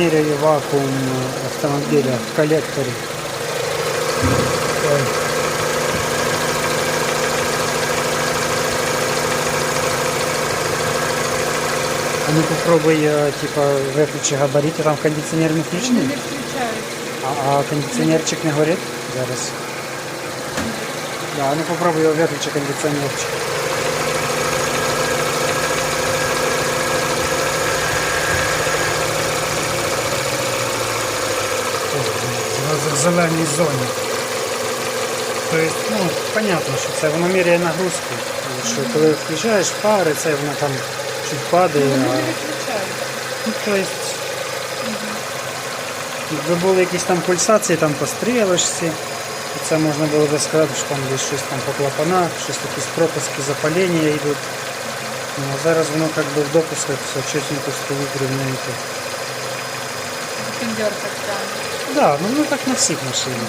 меряю вакуум автомобиля в коллекторе. Ой. А ну попробуй, э, типа, выключи габарити, там кондиціонер не включений, не а, а кондиціонерчик не горить зараз. Да, ну попробуй його виключи кондиціонерчик. В зеленій зоні. Тобто, ну, понятно, що це воно міряє нагрузку. Що коли включаєш пари, це воно там чуть падає. А, ну, тобто, якби були якісь там пульсації там по стрілочці, це можна було би сказати, що там десь щось там по клапанах, щось якісь пропуски запалення йдуть. Ну, а зараз воно як би в допусках все чесненько стоїть рівненько. Піндьор так. Да, ну, ну так на всіх машинах.